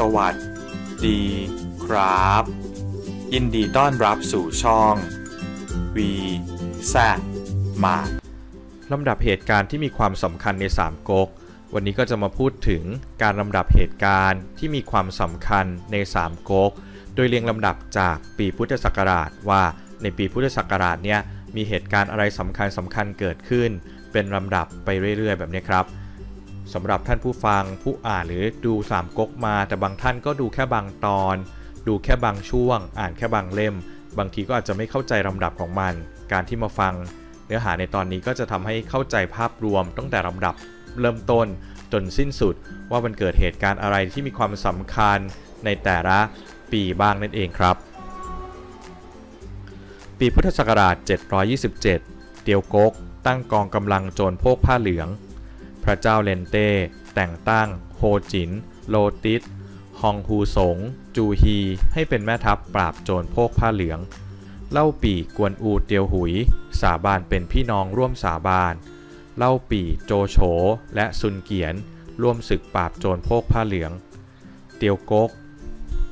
สวัสดีครับ ยินดีต้อนรับสู่ช่อง V แซมาลำดับเหตุการณ์ที่มีความสำคัญใน3ก๊กวันนี้ก็จะมาพูดถึงการลำดับเหตุการณ์ที่มีความสำคัญใน3ก๊กโดยเรียงลำดับจากปีพุทธศักราชว่าในปีพุทธศักราชเนี่ยมีเหตุการณ์อะไรสำคัญสำคัญเกิดขึ้น เป็นลำดับไปเรื่อยๆ แบบนี้ครับ สำหรับท่านผู้ฟังผู้อ่านหรือดูสามก๊กมา แต่บางท่านก็ดูแค่บางตอน ดูแค่บางช่วง อ่านแค่บางเล่ม บางทีก็อาจจะไม่เข้าใจลำดับของมัน การที่มาฟัง เนื้อหาในตอนนี้ก็จะทำให้เข้าใจภาพรวมตั้งแต่ลำดับ เริ่มต้นจนสิ้นสุด ว่ามันเกิดเหตุการณ์อะไรที่มีความสำคัญในแต่ละปีบ้างนั่นเองครับ ปีพุทธศักราช 727 เตียวกกตั้งกองกำลังโจรโพกผ้าเหลือง พระเจ้าเลนเต้ แต่งตั้ง โฮจิน โลติสฮองฮูสง จูฮี ให้เป็นแม่ทัพปราบโจรโพกผ้าเหลือง เล่าปีกวนอูเตียวหุย สาบานเป็นพี่น้องร่วมสาบาน เล่าปีโจโฉและซุนเกียน ร่วมศึกปราบโจรโพกผ้าเหลือง เตียวกก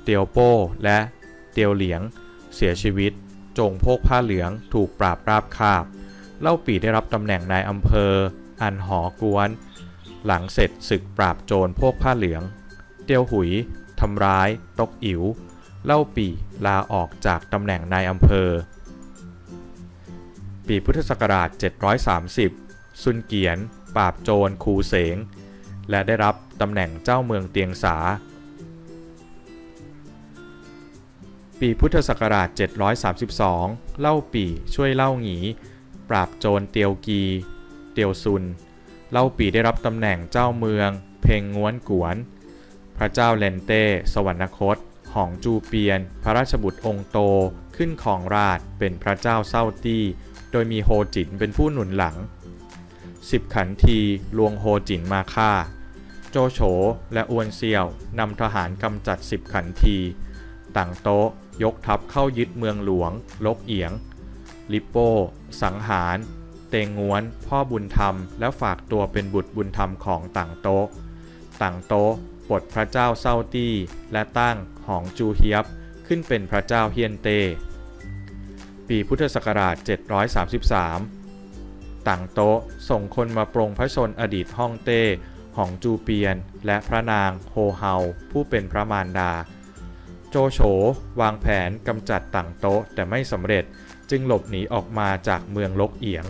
เตียวโป้ และเตียวเหลียง เสียชีวิต จงโพกผ้าเหลืองถูกปราบราบคาบ เล่าปีได้รับตำแหน่งนายอำเภอ อันหอกวน หลังเสร็จศึกปราบโจรพวกผ้าเหลือง เตียวหุยทำร้าย ตกอิ๋ว เล่าปีลาออกจากตำแหน่งนายอำเภอ ปีพุทธศักราช 730 ซุนเกียน ปราบโจรคูเสง และได้รับตำแหน่งเจ้าเมืองเตียงสา ปีพุทธศักราช 732 เล่าปีช่วยเล่าหงี ปราบโจรเตียวกี เตียวซุน เล่าปีได้รับตำแหน่งเจ้าเมือง เพงง้วนกวน พระเจ้าเลนเต้ สวรรคต หองจูเปียน พระราชบุตรองค์โต ขึ้นของราชเป็นพระเจ้าเศร้าตี้ โดยมีโฮจินเป็นผู้หนุนหลังสิบขันทีลวงโฮจินมาฆ่า โจโฉและอวนเซียวนำทหารกำจัดสิบขันที ต่างโต๊ะยกทัพเข้ายึดเมืองหลวง ลกเอียง ลิปโป้ สังหาร เตงง้วน พ่อบุญธรรม แล้วฝากตัวเป็นบุตรบุญธรรมของต่างโต๊ะ ต่างโต๊ะปลดพระเจ้าเซาตี้ และตั้งหองจูเฮียบ ขึ้นเป็นพระเจ้าเฮียนเต ปีพุทธศักราช 733 ต่างโต๊ะส่งคนมาปรงพระชนอดีตฮ่องเต้หองจูเปียน และพระนางโฮเฮาผู้เป็นพระมารดา โจโฉวางแผนกำจัดต่างโต๊ะแต่ไม่สำเร็จจึงหลบหนีออกมาจากเมืองลกเอียง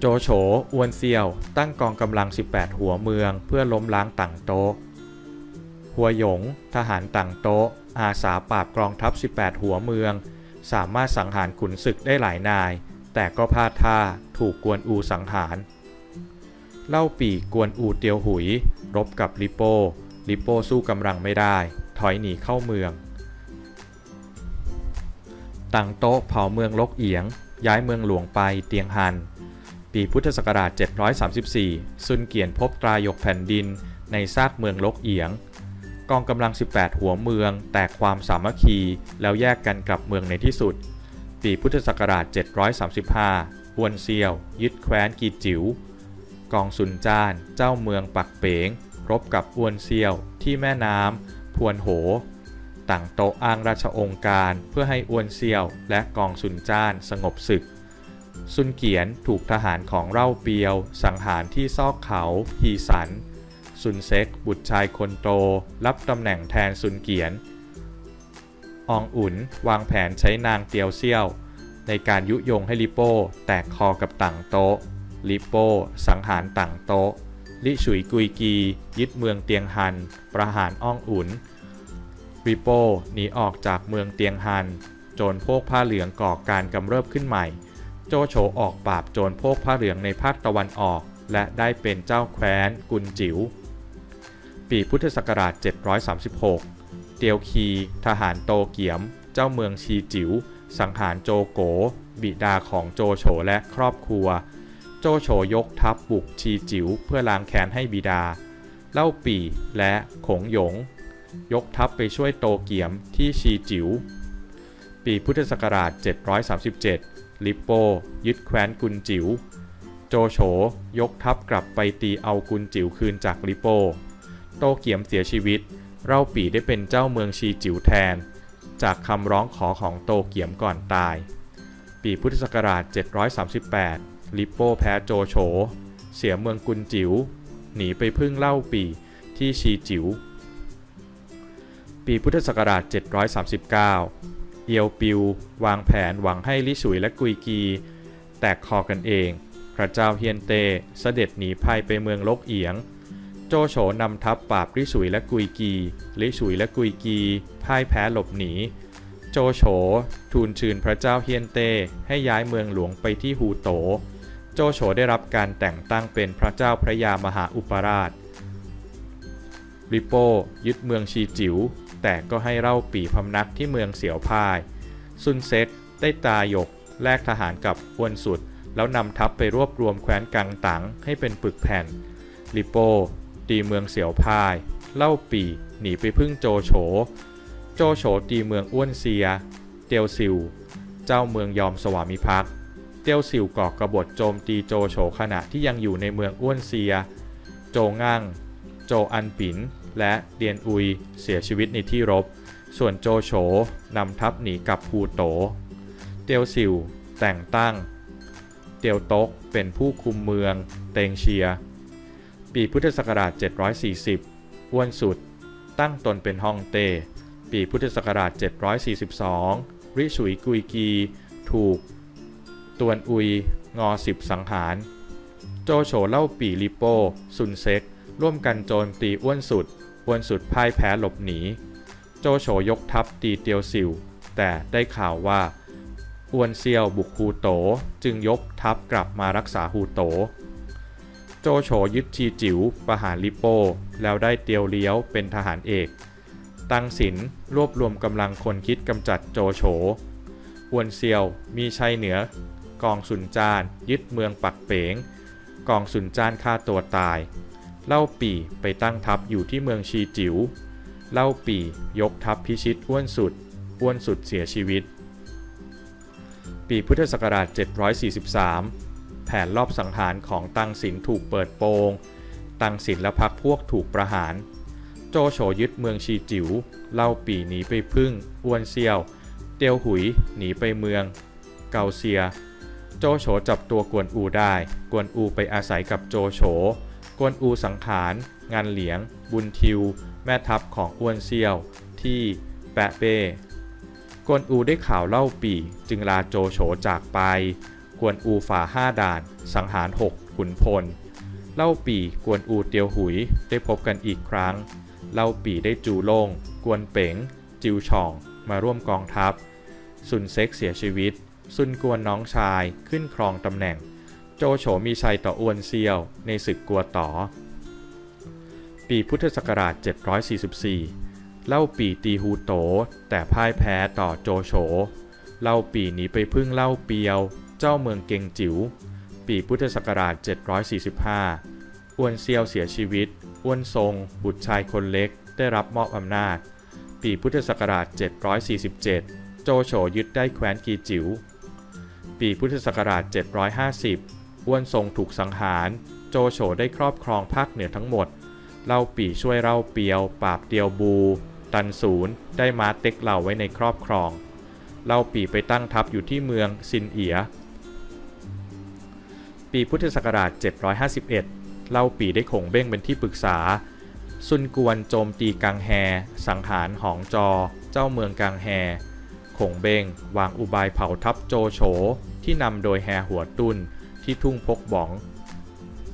โจโฉอวนเซียว ตั้งกองกำลัง 18 หัวเมืองเพื่อล้มล้างต่างโต๊ะ หัวหยง ทหารต่างโต๊ะ อาสาปราบกองทัพ 18 หัวเมือง สามารถสังหารขุนศึกได้หลายนาย แต่ก็พลาดท่าถูกกวนอูสังหาร เล่าปีกวนอูเตียวหุย รบกับลิโป้ลิโป้สู้กำลังไม่ได้ ถอยหนีเข้าเมืองต่างโต๊ะเผาเมืองลกเอียง ย้ายเมืองหลวงไปเตียงฮัน ปีพุทธศักราช 734 ซุนเกียนพบตรายกแผ่นดินในซากเมืองลกเอียง กองกำลัง 18 หัวเมืองแตกความสามัคคีแล้วแยกกันกลับเมืองในที่สุด ปีพุทธศักราช 735อวนเซียว ยึดแคว้นกีจิ๋ว กองซุนจ้านเจ้าเมืองปักเปง รบกับอวนเซียวที่แม่น้ำพวนโหต่างโตอ้างราชองค์การเพื่อให้อวนเซียวและกองซุนจ้านสงบศึก ซุนเกียนถูกทหารของเล่าเปียว สังหารที่ซอกเขาฮีสัน ซุนเซ็กบุตรชายคนโต รับตำแหน่งแทนซุนเกียน อองอุ่นวางแผนใช้นางเตียวเซี่ยว ในการยุยงให้ลิโป้แตกคอกับต่างโตลิโป้สังหารต่างโตลิฉุยกุยกี ยึดเมืองเตียงฮัน ประหารอ้องอุ่นริโป้หนีออกจากเมืองเตียงฮัน โจรพวกผ้าเหลืองก่อการกำเริบขึ้นใหม่ โจโฉออกปราบโจรพวกผ้าเหลืองในภาคตะวันออก และได้เป็นเจ้าแคว้นกุนจิว๋ว ปีพุทธศักราช 736 เตียวคีทหารโตเกียม เจ้าเมืองชีจิว๋ว สังหารโจโก บิดาของโจโฉและครอบครัว โจโฉยกทัพบุกชีจิ๋วเพื่อล้างแค้นให้บิดา เล่าปีและขงหยง ยกทัพไปช่วยโตเกียมที่ชีจิว๋ว ปีพุทธศักราช 737 ลิปโป ยึดแคว้นกุนจิว๋ว โจโฉยกทัพกลับไปตีเอากุนจิ๋วคืนจากลิปโป โตเกียมเสียชีวิตเล่าปีได้เป็นเจ้าเมืองชีจิ๋วแทน จากคำร้องขอของโตเกียมก่อนตาย ปีพุทธศักราช 738 ลิปโป้แพ้โจโฉ เสียเมืองกุนจิ๋ว หนีไปพึ่งเล่าปีที่ชีจิ๋ว ปีพุทธศักราช 739 เอียวปิว วางแผนหวังให้ลิฉุยและกุยกี แตกคอกันเอง พระเจ้าเฮียนเตเสด็จหนีภัยไปเมืองลกเอียง โจโฉนำทัพปราบลิฉุยและกุยกีลิฉุยและกุยกีพ่ายแพ้หลบหนี โจโฉทูลชืนพระเจ้าเฮียนเตให้ย้ายเมืองหลวงไปที่ฮูโต โจโฉได้รับการแต่งตั้งเป็นพระเจ้าพระยามหาอุปราชริโป้ยึดเมืองชีจิ๋ว แต่ก็ให้เล่าปีพำนักที่เมืองเสียวพาย ซุนเซ็ตได้ตายก แลกทหารกับอวนสุด แล้วนำทัพไปรวบรวมแคว้นกังตังให้เป็นปึกแผ่นริโปตีเมืองเสียวพาย เล่าปีหนีไปพึ่งโจโฉ โจโฉตีเมืองอ้วนเซีย เตียวซิว เจ้าเมืองยอมสวามิภักดิ์ เตียวซิวก่อกระบฏโจมตีโจโฉขณะที่ยังอยู่ในเมืองอ้วนเซีย โจงั่ง โจอันปิน และเดียนอุยเสียชีวิตในที่รบ ส่วนโจโฉนำทัพหนีกลับภูโต เตียวซิวแต่งตั้ง เตียวตกเป็นผู้คุมเมือง เตงเชีย ปีพุทธศักราช 740อ้วนสุด ตั้งตนเป็นฮ่องเต้ปีพุทธศักราช 742 ริฉุยกุยกี ถูก ตวนอุย งอสิบสังหาร โจโฉเล่าปีลิโป ซุนเซ็ก ร่วมกันโจมตีอ้วนสุด อ้วนสุดพ่ายแพ้หลบหนี โจโฉยกทัพตีเตียวซิว แต่ได้ข่าวว่า อ้วนเซียวบุกฮูโต จึงยกทัพกลับมารักษาฮูโต โจโฉยึดชีจิ๋วประหารลิโป้แล้วได้เตียวเลี้ยวเป็นทหารเอก ตังสินรวบรวมกำลังคนคิดกำจัดโจโฉ อ้วนเซียวมีชัยเหนือกองสุนจานยึดเมืองปักเป๋ง กองสุนจานฆ่าตัวตาย เล่าปีไปตั้งทัพอยู่ที่เมืองชีจิ๋ว เล่าปียกทัพพิชิตอ้วนสุด อ้วนสุดเสียชีวิต ปีพุทธศักราช 743 แผนรอบสังหารของตังสินถูกเปิดโปง ตังสินและพักพวกถูกประหาร โจโฉยึดเมืองชีจิ๋ว เล่าปีหนีไปพึ่ง อ้วนเซียว เตียวหุยหนีไปเมือง เกาเซีย โจโฉจับตัวกวนอูได้ กวนอูไปอาศัยกับโจโฉ กวนอูสังขาร งานเหลียง บุญทิว แม่ทัพของอ้วนเซียว ที่แปะเป้กวนอูได้ข่าวเล่าปีจึงลาโจโฉจากไป กวนอูฝ่าห้าด่าน สังหารหกขุนพล เล่าปีกวนอูเตียวหุยได้พบกันอีกครั้ง เล่าปีได้จูโล่งกวนเป๋ง จิวช่องมาร่วมกองทัพ ซุนเซ็กเสียชีวิต ซุนกวนน้องชายขึ้นครองตำแหน่ง โจโฉมีชัยต่ออวนเซียว ในศึกกัวต่อ ปีพุทธศักราช 744 เล่าปีตีฮูโต แต่พ่ายแพ้ต่อโจโฉ เล่าปีหนีไปพึ่งเล่าเปียว เจ้าเมืองเกงจิ๋ว ปีพุทธศักราช 745อ้วนเซียวเสียชีวิต อ้วนทรง บุตรชายคนเล็ก ได้รับมอบอำนาจ ปีพุทธศักราช 747 โจโฉยึดได้แคว้นกีจิ๋ว ปีพุทธศักราช 750 อ้วนทรงถูกสังหาร โจโฉได้ครอบครองภาคเหนือทั้งหมด เล่าปีช่วยเล่าเปียว ปราบเตียวบู ตันศูนย์ได้มาเต็กเหล่าไว้ในครอบครอง เล่าปีไปตั้งทัพอยู่ที่เมืองซินเอีย ปีพุทธศักราช 751 เล่าปีได้ขงเบ้งเป็นที่ปรึกษา ซุนกวนโจมตีกังแฮ สังหารหองจอ เจ้าเมืองกังแฮขงเบ้งวางอุบายเผาทัพโจโฉที่นำโดยแฮหัวตุน ที่ทุ่งพกบอง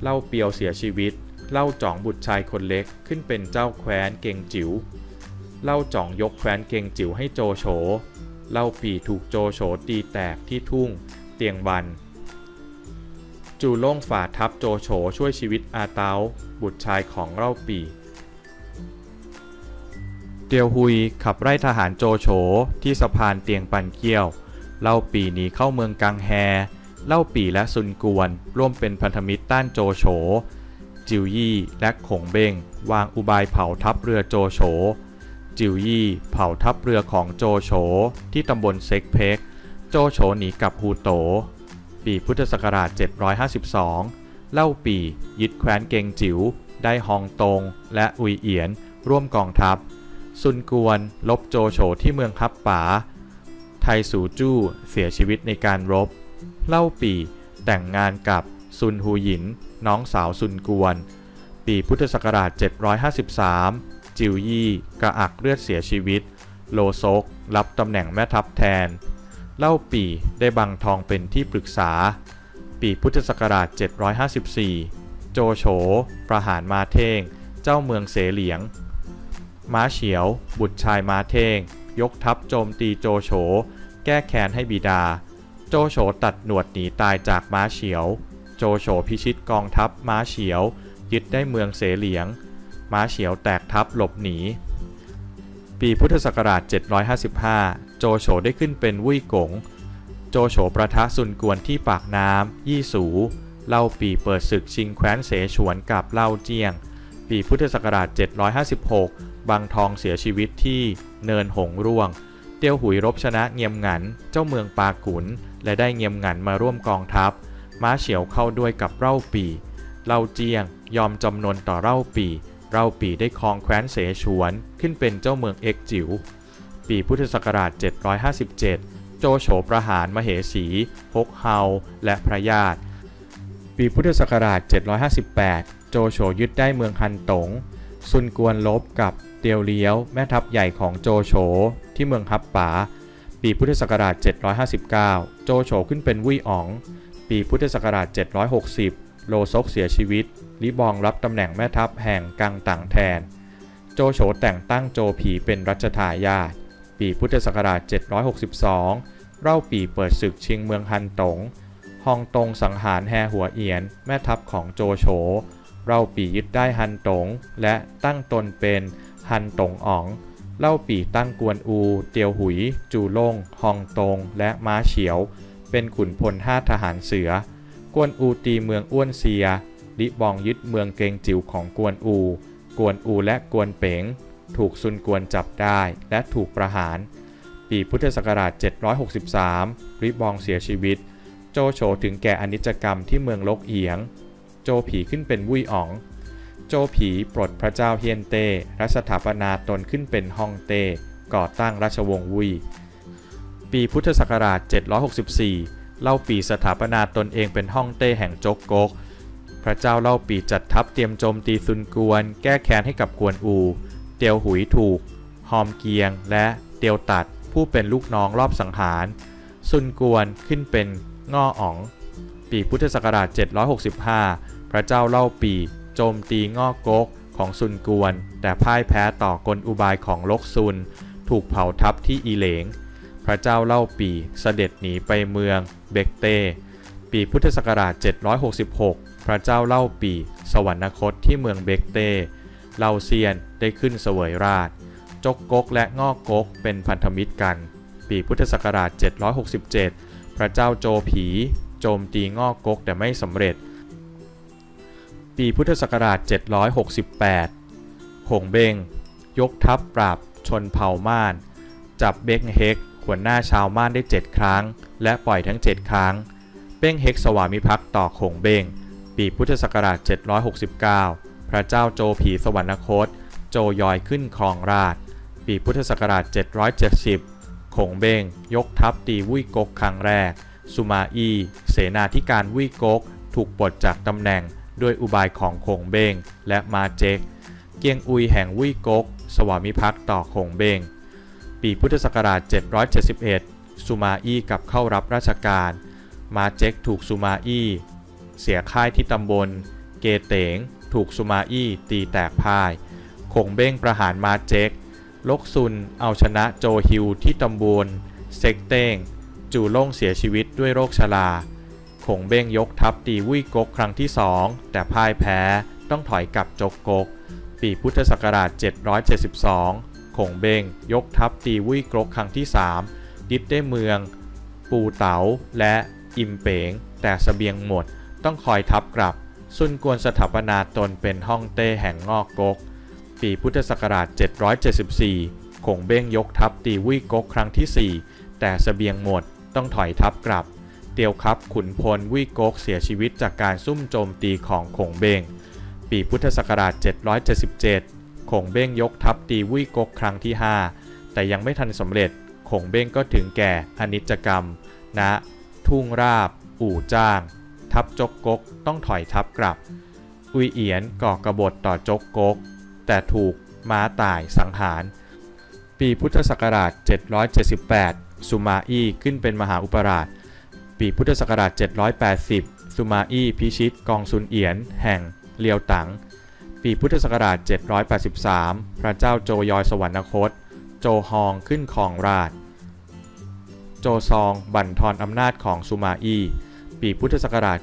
เล่าเปียวเสียชีวิต เล่าจ่องบุตรชายคนเล็กขึ้นเป็นเจ้าแคว้นเกงจิ๋ว เล่าจ่องยกแคว้นเกงจิ๋วให้โจโฉ เล่าปีถูกโจโฉตีแตกที่ทุ่ง เตียงบัน จูโล่งฝ่าทัพโจโฉช่วยชีวิตอาเตาบุตรชายของเล่าปีเตียวฮุยขับไล่ทหารโจโฉที่สะพานเตียงปันเกี้ยว เล่าปีหนีเข้าเมืองกังแฮ เล่าปีและซุนกวน ร่วมเป็นพันธมิตรต้านโจโฉ จิวยี่และขงเบงวางอุบายเผาทัพเรือโจโฉ จิวยี่เผาทัพเรือของโจโฉที่ตำบลเซ็กเพก โจโฉหนีกลับฮูโต ปีพุทธศักราช 752 เล่าปียึดแคว้นเกงจิ๋วได้ฮองตงและอุยเอียนร่วมกองทัพ ซุนกวนลบโจโฉที่เมืองคับป๋า ไทสูจู้เสียชีวิตในการรบ เล่าปีแต่งงานกับซุนฮูหยิน น้องสาวซุนกวน ปีพุทธศักราช 753 จิวยี่กระอักเลือดเสียชีวิต โลซก รับตำแหน่งแม่ทัพแทน เล่าปีได้บังทองเป็นที่ปรึกษา ปีพุทธศักราช 754 โจโฉประหารมาเท่ง เจ้าเมืองเสเหลียง ม้าเฉียว บุตรชายมาเท่ง ยกทัพโจมตีโจโฉแก้แค้นให้บิดา จโฉตัดหนวดหนีตายจากม้าเฉียว โจโฉพิชิตกองทัพม้าเฉียว ยึดได้เมืองเสเหลียง ม้าเฉียวแตกทัพหลบหนี ปีพุทธศักราช 755 โจโฉได้ขึ้นเป็นวุ้ยกง โจโฉประทะซุนกวนที่ปากน้ำยี่สู เล่าปีเปิดศึกชิงแคว้นเสฉวนกับเล่าเจียง ปีพุทธศักราช 756 บางทองเสียชีวิตที่เนินหงร่วง ตียวหุยรบชนะเงียมหงัน เจ้าเมืองปากุน และได้เงียมหงันมาร่วมกองทัพ ม้าเฉียวเข้าด้วยกับเล่าปีเล่าเจียง ยอมจำนนต่อเล่าปีเล่าปีได้ครองแคว้นเสฉวน ขึ้นเป็นเจ้าเมืองเอ็กจิ๋ว ปีพุทธศักราช 757 โจโฉประหารมเหสีฮกเฮา และพระญาติ ปีพุทธศักราช 758 โจโฉยึดได้เมืองฮันตง ซุนกวนลบกับ เตียวเลี้ยว แม่ทัพใหญ่ของโจโฉที่เมืองฮับป๋า ปีพุทธศักราช 759 โจโฉขึ้นเป็นวุ้ยอ๋อง ปีพุทธศักราช 760 โลซกเสียชีวิต ลิบองรับตำแหน่งแม่ทัพแห่งกังตังแทน โจโฉแต่งตั้งโจผีเป็นรัชทายาท ปีพุทธศักราช 762เล่าปีเปิดศึกชิงเมืองฮันตงฮองตงสังหารแฮหัวเอียน แม่ทัพของโจโฉเล่าปียึดได้ฮันตง และตั้งตนเป็น ฮันตงอ๋อง เล่าปีตั้งกวนอู เตียวหุย จูล่งฮองตง และม้าเฉียว เป็นขุนพลห้าทหารเสือ กวนอูตีเมืองอ้วนเซีย ลิบองยึดเมืองเกงจิ๋วของกวนอู กวนอูและกวนเป๋ง ถูกซุนกวนจับได้และถูกประหาร ปีพุทธศักราช 763ริบองเสียชีวิต โจโฉถึงแก่อนิจกรรมที่เมืองลกเอียง โจผีขึ้นเป็นวุ้ยอ๋อง โจผีปลดพระเจ้าเฮียนเต้รัชสถาปนาตนขึ้นเป็นฮ่องเต้ก่อตั้งราชวงศ์วุ้ยปีพุทธศักราช 764 เล่าปีสถาปนาตนเองเป็นฮ่องเต้แห่งจกกก พระเจ้าเล่าปีจัดทัพเตรียมโจมตีซุนกวน แก้แค้นให้กับกวนอู เตียวหุยถูกฮอมเกียง และเตียวตัด ผู้เป็นลูกน้องรอบสังหาร ซุนกวนขึ้นเป็นง่ออ๋อง ปีพุทธศักราช 765 พระเจ้าเล่าปี โจมตีง่อกกของซุนกวน แต่พ่ายแพ้ต่อกลอุบายของลกซุน ถูกเผาทับที่อีเหลง พระเจ้าเล่าปีเสด็จหนีไปเมืองเบกเต ปีพุทธศักราช 766 พระเจ้าเล่าปีสวรรคตที่เมืองเบกเตเล่าเซียนได้ขึ้นเสวยราช จกกกและงอกกกเป็นพันธมิตรกัน ปีพุทธศักราช 767 พระเจ้าโจผี โจมตีงอกกกแต่ไม่สำเร็จ ปีพุทธศักราช 768 หงเบง ยกทัพปราบชนเผ่าม่าน จับเบงเฮกหัวหน้าชาวม่านได้ 7 ครั้ง และปล่อยทั้ง 7 ครั้งเบ้งเฮกสวามิภักดิ์ต่อหงเบง ปีพุทธศักราช 769 พระเจ้าโจผีสวรรคต โจยอยขึ้นครองราช ปีพุทธศักราช 770 ขงเบง ยกทัพตีวุ้ยกกครั้งแรก สุมาอี เสนาธิการวุ้ยกก ถูกปลดจากตำแหน่ง ด้วยอุบายของขงเบงและมาเจก เกียงอุยแห่งวุ้ยกก สวามิภักดิ์ต่อขงเบง ปีพุทธศักราช 771 สุมาอี้กลับเข้ารับราชการ มาเจกถูกสุมาอี้เสียค่ายที่ตำบล เกเตง ถูกสุมาอี้ตีแตกพ่ายขงเบ้งประหารมาเจก ลกซุนเอาชนะโจฮิวที่ตำบลเซกเต้ง จูโล่งเสียชีวิตด้วยโรคชรา ขงเบ้งยกทัพตีวุ้ยกกครั้งที่สองแต่พ่ายแพ้ต้องถอยกลับจกกก ปีพุทธศักราช 772ขงเบ้งยกทัพตีวุ้ยกกครั้งที่สามยึดได้เมือง ปูเต๋าและอิมเปง แต่สเสบียงหมดต้องคอยทับกลับ ซุนกวนสถาปนาตนเป็นฮ่องเต้แห่งงอกกก ปีพุทธศักราช 774ขงเบ้งยกทัพตีวุ้ยกกครั้งที่ 4 แต่สเสบียงหมดต้องถอยทัพกลับ เตียวครับขุนพลวุ้ยกกเสียชีวิตจากการซุ่มโจมตีของขงเบง ปีพุทธศักราช 777คงเบ้งยกทัพตีวุ้ยกกครั้งที่ 5 แต่ยังไม่ทันสำเร็จคงเบ้งก็ถึงแก่อนิจกรรมณทุ่งราบ อู่จ้าง ทัพจกกกต้องถอยทัพกลับ อุยเอียนก่อกระบฏต่อจกกก แต่ถูกม้าตายสังหาร ปีพุทธศักราช 778 สุมาอี้ขึ้นเป็นมหาอุปราช ปีพุทธศักราช 780 สุมาอี้พิชิตกองซุนเอียน แห่งเลียวตัง ปีพุทธศักราช 783 พระเจ้าโจยอยสวรรคต โจฮองขึ้นครองราช โจซองบั่นทอนอำนาจของสุมาอี้ ปีพุทธศักราช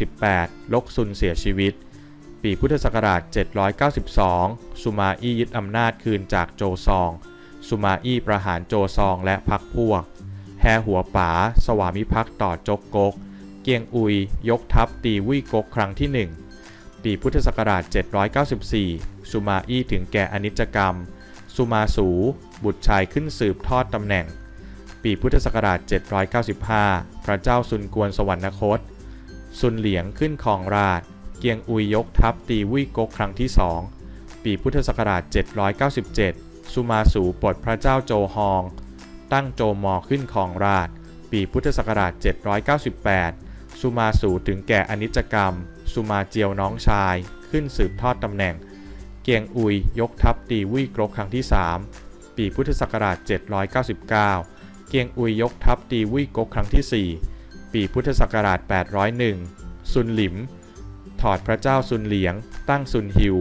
788 ลกซุนเสียชีวิต ปีพุทธศักราช 792 สุมาอี้ยึดอำนาจคืนจากโจซอง สุมาอี้ประหารโจซองและพักพวก แฮหัวป๋า สวามิภักดิ์ต่อจกกก เกียงอุย ยกทัพตีวุ้ยกกครั้งที่หนึ่งปีพุทธศักราช 794 สุมาอี้ถึงแก่อนิจกรรม สุมาสู บุตรชายขึ้นสืบทอดตำแหน่ง ปีพุทธศักราช 795 พระเจ้าซุนกวนสวรรคต ซุนเหลียงขึ้นครองราช เกียงอุยยกทัพตีวุ้ยกกครั้งที่สองปีพุทธศักราช 797 สุมาสูปลดพระเจ้าโจฮอง ตั้งโจมอขึ้นครองราชปีพุทธศักราช 798 สุมาสูถึงแก่อนิจกรรม สุมาเจียวน้องชาย ขึ้นสืบทอดตำแหน่ง เกียงอุยยกทัพตีวุ้ยกรกครั้งที่ 3 ปีพุทธศักราช 799 เกียงอุยยกทัพตีวุ้ยกกครั้งที่ 4 ปีพุทธศักราช 801 ซุนหลิม ถอดพระเจ้าซุนเหลียง ตั้งซุนฮิว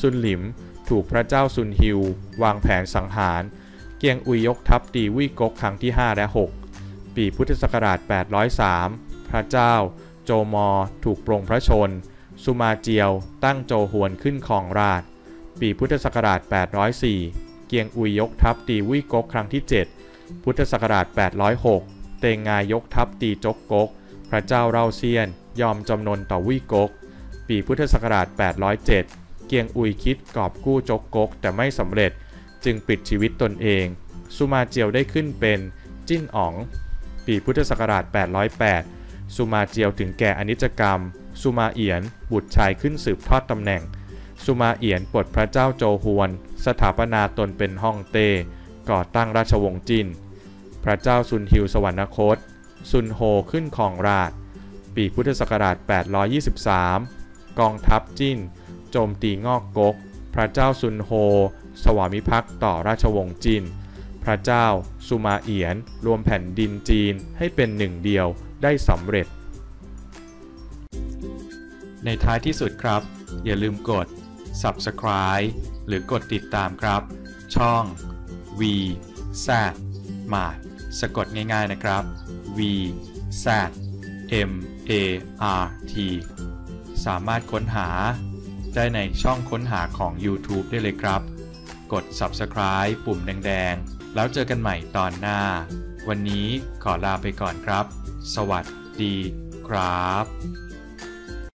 ซุนหลิม ถูกพระเจ้าซุนฮิว วางแผนสังหาร เกียงอุยยกทัพตีวุ้ยกกครั้งที่ 5 และ 6 ปีพุทธศักราช 803 พระเจ้า โจมอ ถูกปรงพระชน สุมาเจียว ตั้งโจหวนขึ้นครองราช ปีพุทธศักราช 804 เกียงอุยยกทัพตีวุ้ยกกครั้งที่ 7 พุทธศักราช 806 เตงงายกทัพตีจกกก พระเจ้าเล่าเซียน ยอมจำนนต่อวุ้ยกก ปีพุทธศักราช 807 เกียงอุยคิดกอบกู้จกกกแต่ไม่สำเร็จ จึงปิดชีวิตตนเอง สุมาเจียวได้ขึ้นเป็นจิ้นอ๋อง ปีพุทธศักราช 808 สุมาเจียวถึงแก่อนิจกรรม สุมาเอียน บุตรชายขึ้นสืบทอดตำแหน่ง สุมาเอียนปลดพระเจ้าโจฮวน สถาปนาตนเป็นฮ่องเต้ ก่อตั้งราชวงศ์จิน พระเจ้าซุนฮิวสวรรคต ซุนโฮขึ้นครองราช ปีพุทธศักราช 823 กองทัพจินโจมตีงอกกก พระเจ้าซุนโฮ สวามิภักดิ์ต่อราชวงศ์จินพระเจ้า สุมาเอียน รวมแผ่นดินจีนให้เป็นหนึ่งเดียวได้สำเร็จ ในท้ายที่สุดครับ อย่าลืมกด subscribe หรือกดติดตามครับ ช่อง V Z m a r t สะกดง่ายๆนะครับ V Z M A R T สามารถค้นหาได้ในช่องค้นหาของ YouTube ได้เลยครับ กด subscribe ปุ่มแดงๆ แล้วเจอกันใหม่ตอนหน้า วันนี้ขอลาไปก่อนครับ สวัสดีครับ